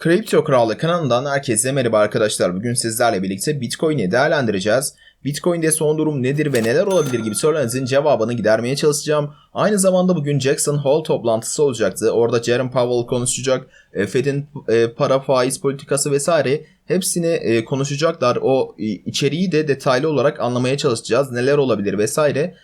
Kripto Kralı kanalından herkese merhaba arkadaşlar. Bugün sizlerle birlikte Bitcoin'i değerlendireceğiz. Bitcoin'de son durum nedir ve neler olabilir gibi sorularınızın cevabını gidermeye çalışacağım. Aynı zamanda bugün Jackson Hole toplantısı olacaktı. Orada Jerome Powell konuşacak. E, Fed'in e, para faiz politikası vesaire hepsini e, konuşacaklar. O içeriği de detaylı olarak anlamaya çalışacağız. Neler olabilir vesaire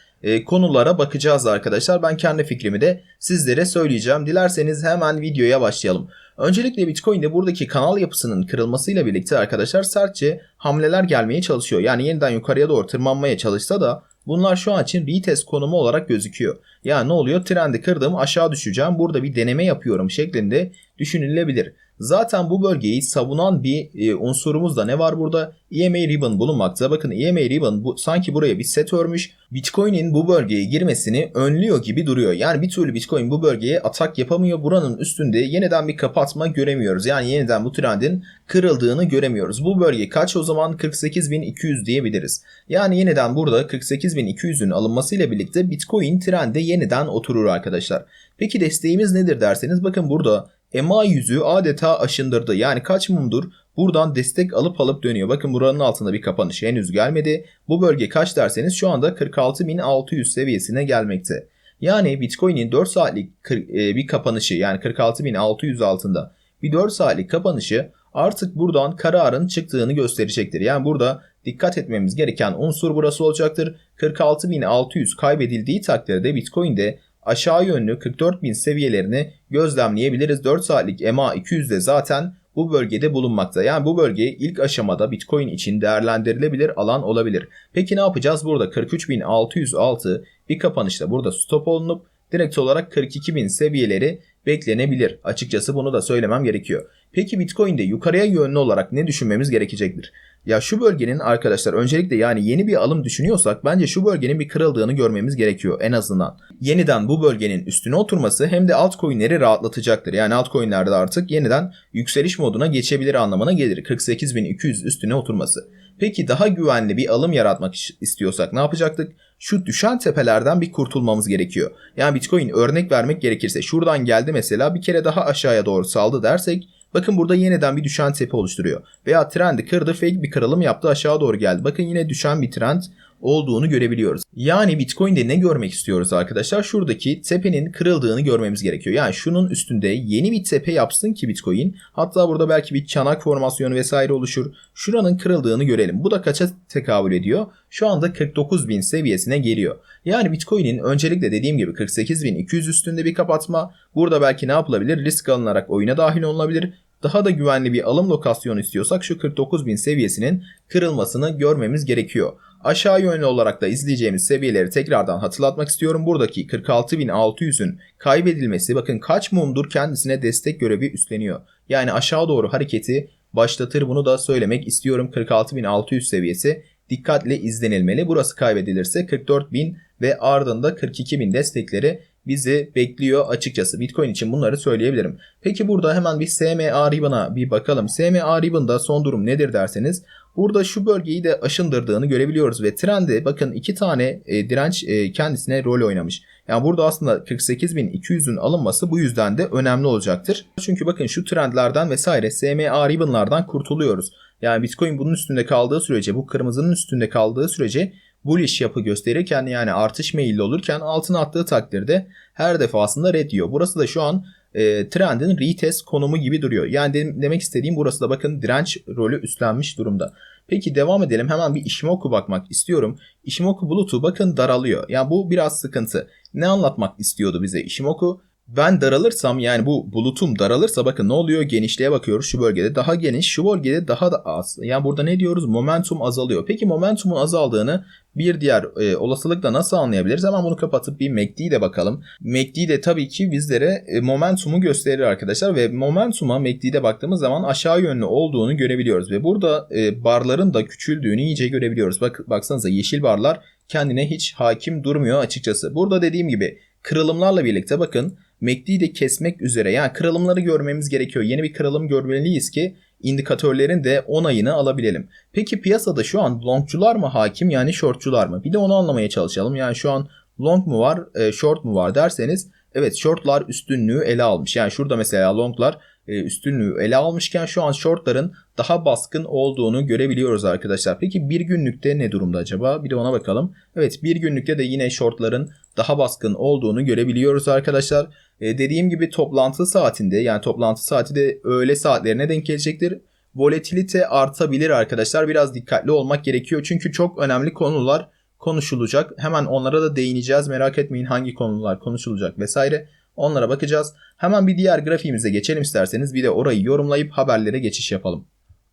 konulara bakacağız arkadaşlar. Ben kendi fikrimi de sizlere söyleyeceğim. Dilerseniz hemen videoya başlayalım. Öncelikle Bitcoin'de buradaki kanal yapısının kırılmasıyla birlikte arkadaşlar sertçe hamleler gelmeye çalışıyor. Yani yeniden yukarıya doğru tırmanmaya çalışsa da bunlar şu an için retest konumu olarak gözüküyor. Yani ne oluyor? Trendi kırdım aşağı düşeceğim. Burada bir deneme yapıyorum şeklinde düşünülebilir. Zaten bu bölgeyi savunan bir e, unsurumuz da ne var burada? EMA Ribbon bulunmakta. Bakın EMA Ribbon bu, sanki buraya bir set örmüş. Bitcoin'in bu bölgeye girmesini önlüyor gibi duruyor. Yani bir türlü Bitcoin bu bölgeye atak yapamıyor. Buranın üstünde yeniden bir kapatma göremiyoruz. Yani yeniden bu trendin kırıldığını göremiyoruz. Bu bölge kaç o zaman? 48.200 diyebiliriz. Yani yeniden burada 48.200'ün alınmasıyla birlikte Bitcoin trende yeniden oturur arkadaşlar. Peki desteğimiz nedir derseniz bakın burada EMA yüzü adeta aşındırdı. Yani kaç mumdur buradan destek alıp alıp dönüyor. Bakın buranın altında bir kapanış henüz gelmedi. Bu bölge kaç derseniz şu anda 46.600 seviyesine gelmekte. Yani Bitcoin'in 4 saatlik e, bir kapanışı yani 46.600 altında bir 4 saatlik kapanışı artık buradan kararın çıktığını gösterecektir. Yani burada dikkat etmemiz gereken unsur burası olacaktır. 46.600 kaybedildiği takdirde Bitcoin'de aşağı yönlü 44.000 seviyelerini gözlemleyebiliriz. 4 saatlik EMA 200'de zaten bu bölgede bulunmakta. Yani bu bölge ilk aşamada Bitcoin için değerlendirilebilir alan olabilir. Peki ne yapacağız? Burada 43.606 bir kapanışta burada stop olunup direkt olarak 42.000 seviyeleri beklenebilir. Açıkçası bunu da söylemem gerekiyor. Peki Bitcoin'de yukarıya yönlü olarak ne düşünmemiz gerekecektir? Ya şu bölgenin arkadaşlar öncelikle yani yeni bir alım düşünüyorsak bence şu bölgenin bir kırıldığını görmemiz gerekiyor en azından. Yeniden bu bölgenin üstüne oturması hem de altcoin'leri rahatlatacaktır. Yani altcoin'lerde artık yeniden yükseliş moduna geçebilir anlamına gelir. 48.200 üstüne oturması. Peki daha güvenli bir alım yaratmak istiyorsak ne yapacaktık? Şu düşen tepelerden bir kurtulmamız gerekiyor. Yani Bitcoin örnek vermek gerekirse şuradan geldi mesela bir kere daha aşağıya doğru saldı dersek Bakın burada yeniden bir düşen tepe oluşturuyor. Veya trendi kırdı fake bir kırılım yaptı aşağı doğru geldi. Bakın yine düşen bir trend olduğunu görebiliyoruz. Yani Bitcoin'de ne görmek istiyoruz arkadaşlar? Şuradaki tepenin kırıldığını görmemiz gerekiyor. Yani şunun üstünde yeni bir tepe yapsın ki Bitcoin. Hatta burada belki bir çanak formasyonu vesaire oluşur. Şuranın kırıldığını görelim. Bu da kaça tekabül ediyor? Şu anda 49.000 seviyesine geliyor. Yani Bitcoin'in öncelikle dediğim gibi 48.200 üstünde bir kapatma. Burada belki ne yapılabilir? Risk alınarak oyuna dahil olunabilir daha da güvenli bir alım lokasyonu istiyorsak şu 49.000 seviyesinin kırılmasını görmemiz gerekiyor. Aşağı yönlü olarak da izleyeceğimiz seviyeleri tekrardan hatırlatmak istiyorum. Buradaki 46.600'ün kaybedilmesi bakın kaç mumdur kendisine destek görevi üstleniyor. Yani aşağı doğru hareketi başlatır bunu da söylemek istiyorum. 46.600 seviyesi dikkatle izlenilmeli. Burası kaybedilirse 44.000 ve ardında 42.000 destekleri bizi bekliyor açıkçası. Bitcoin için bunları söyleyebilirim. Peki burada hemen bir SMA Ribbon'a bir bakalım. SMA Ribbon'da son durum nedir derseniz Burada şu bölgeyi de aşındırdığını görebiliyoruz ve trendi bakın iki tane e, direnç e, kendisine rol oynamış. Yani burada aslında 48.200'ün alınması bu yüzden de önemli olacaktır. Çünkü bakın şu trendlerden vesaire SMA ribbon'lardan kurtuluyoruz. Yani Bitcoin bunun üstünde kaldığı sürece bu kırmızının üstünde kaldığı sürece bullish yapı gösterirken yani artış meyilli olurken altına attığı takdirde her defasında red diyor. Burası da şu an e, trendin retest konumu gibi duruyor. Yani de, demek istediğim burası da bakın direnç rolü üstlenmiş durumda. Peki devam edelim. Hemen bir Ishimoku bakmak istiyorum. Ishimoku bulutu bakın daralıyor. Yani bu biraz sıkıntı. Ne anlatmak istiyordu bize Ishimoku? Ben daralırsam yani bu bulutum daralırsa bakın ne oluyor? Genişliğe bakıyoruz şu bölgede daha geniş, şu bölgede daha da az. Yani burada ne diyoruz? Momentum azalıyor. Peki momentumun azaldığını bir diğer e, olasılıkla nasıl anlayabiliriz? Hemen bunu kapatıp bir MACD'ye de bakalım. MACD de tabii ki bizlere e, momentumu gösterir arkadaşlar ve momentuma MACD'de baktığımız zaman aşağı yönlü olduğunu görebiliyoruz ve burada e, barların da küçüldüğünü iyice görebiliyoruz. Bak baksanıza yeşil barlar kendine hiç hakim durmuyor açıkçası. Burada dediğim gibi kırılımlarla birlikte bakın MACD'yi de kesmek üzere yani kırılımları görmemiz gerekiyor. Yeni bir kırılım görmeliyiz ki indikatörlerin de onayını alabilelim. Peki piyasada şu an longcular mı hakim yani shortcular mı? Bir de onu anlamaya çalışalım. Yani şu an long mu var, e, short mu var derseniz evet shortlar üstünlüğü ele almış. Yani şurada mesela longlar e, üstünlüğü ele almışken şu an shortların daha baskın olduğunu görebiliyoruz arkadaşlar. Peki bir günlükte ne durumda acaba? Bir de ona bakalım. Evet bir günlükte de yine shortların daha baskın olduğunu görebiliyoruz arkadaşlar. E, dediğim gibi toplantı saatinde yani toplantı saati de öğle saatlerine denk gelecektir. Volatilite artabilir arkadaşlar. Biraz dikkatli olmak gerekiyor. Çünkü çok önemli konular konuşulacak. Hemen onlara da değineceğiz. Merak etmeyin hangi konular konuşulacak vesaire. Onlara bakacağız. Hemen bir diğer grafiğimize geçelim isterseniz. Bir de orayı yorumlayıp haberlere geçiş yapalım.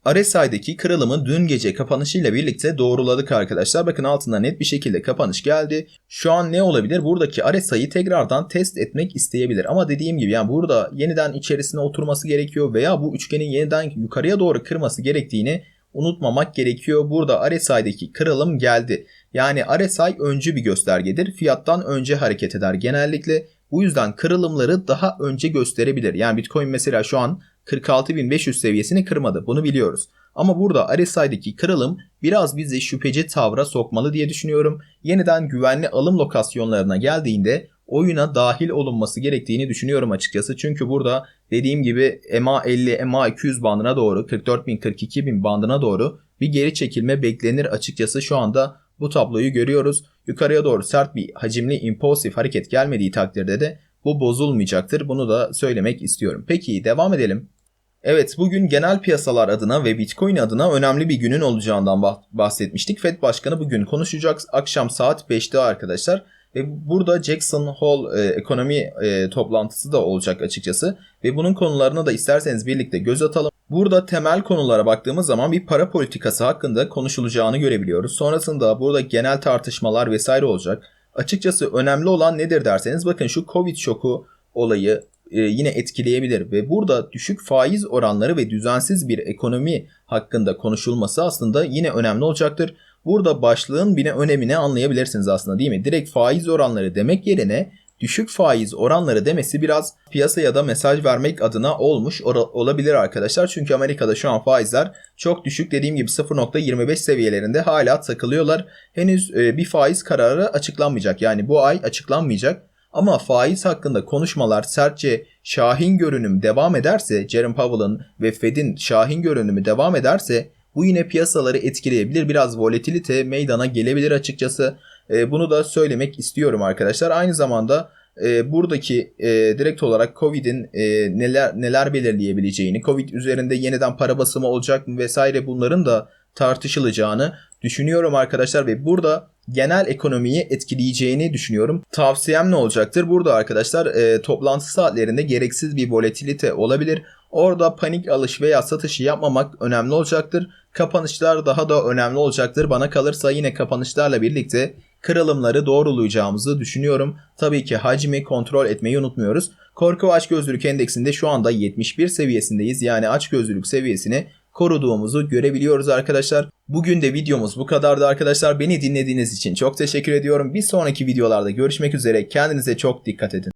RSI'deki kırılımı dün gece kapanışıyla birlikte doğruladık arkadaşlar. Bakın altında net bir şekilde kapanış geldi. Şu an ne olabilir? Buradaki RSI'yi tekrardan test etmek isteyebilir. Ama dediğim gibi yani burada yeniden içerisine oturması gerekiyor veya bu üçgenin yeniden yukarıya doğru kırması gerektiğini unutmamak gerekiyor. Burada RSI'deki kırılım geldi. Yani RSI öncü bir göstergedir. Fiyattan önce hareket eder genellikle. Bu yüzden kırılımları daha önce gösterebilir. Yani Bitcoin mesela şu an 46.500 seviyesini kırmadı. Bunu biliyoruz. Ama burada RSI'deki kırılım biraz bizi şüpheci tavra sokmalı diye düşünüyorum. Yeniden güvenli alım lokasyonlarına geldiğinde oyuna dahil olunması gerektiğini düşünüyorum açıkçası. Çünkü burada dediğim gibi MA 50, MA 200 bandına doğru 44.000 42.000 bandına doğru bir geri çekilme beklenir açıkçası şu anda bu tabloyu görüyoruz. Yukarıya doğru sert bir hacimli impulsif hareket gelmediği takdirde de bu bozulmayacaktır. Bunu da söylemek istiyorum. Peki devam edelim. Evet bugün genel piyasalar adına ve Bitcoin adına önemli bir günün olacağından bahsetmiştik. Fed Başkanı bugün konuşacak akşam saat 5'te arkadaşlar. Ve burada Jackson Hole e, ekonomi e, toplantısı da olacak açıkçası. Ve bunun konularına da isterseniz birlikte göz atalım. Burada temel konulara baktığımız zaman bir para politikası hakkında konuşulacağını görebiliyoruz. Sonrasında burada genel tartışmalar vesaire olacak. Açıkçası önemli olan nedir derseniz bakın şu Covid şoku olayı e, yine etkileyebilir ve burada düşük faiz oranları ve düzensiz bir ekonomi hakkında konuşulması aslında yine önemli olacaktır. Burada başlığın bile önemini anlayabilirsiniz aslında değil mi? Direkt faiz oranları demek yerine düşük faiz oranları demesi biraz piyasaya da mesaj vermek adına olmuş olabilir arkadaşlar. Çünkü Amerika'da şu an faizler çok düşük dediğim gibi 0.25 seviyelerinde hala takılıyorlar. Henüz e, bir faiz kararı açıklanmayacak. Yani bu ay açıklanmayacak. Ama faiz hakkında konuşmalar sertçe şahin görünüm devam ederse, Jerome Powell'ın ve Fed'in şahin görünümü devam ederse bu yine piyasaları etkileyebilir. Biraz volatilite meydana gelebilir açıkçası. E, bunu da söylemek istiyorum arkadaşlar. Aynı zamanda e, buradaki e, direkt olarak Covid'in e, neler neler belirleyebileceğini, Covid üzerinde yeniden para basımı olacak mı vesaire bunların da tartışılacağını düşünüyorum arkadaşlar ve burada genel ekonomiyi etkileyeceğini düşünüyorum. Tavsiyem ne olacaktır? Burada arkadaşlar e, toplantı saatlerinde gereksiz bir volatilite olabilir. Orada panik alış veya satışı yapmamak önemli olacaktır. Kapanışlar daha da önemli olacaktır. Bana kalırsa yine kapanışlarla birlikte kırılımları doğrulayacağımızı düşünüyorum. Tabii ki hacmi kontrol etmeyi unutmuyoruz. Korku açgözlülük endeksinde şu anda 71 seviyesindeyiz. Yani açgözlülük seviyesini koruduğumuzu görebiliyoruz arkadaşlar. Bugün de videomuz bu kadardı arkadaşlar. Beni dinlediğiniz için çok teşekkür ediyorum. Bir sonraki videolarda görüşmek üzere. Kendinize çok dikkat edin.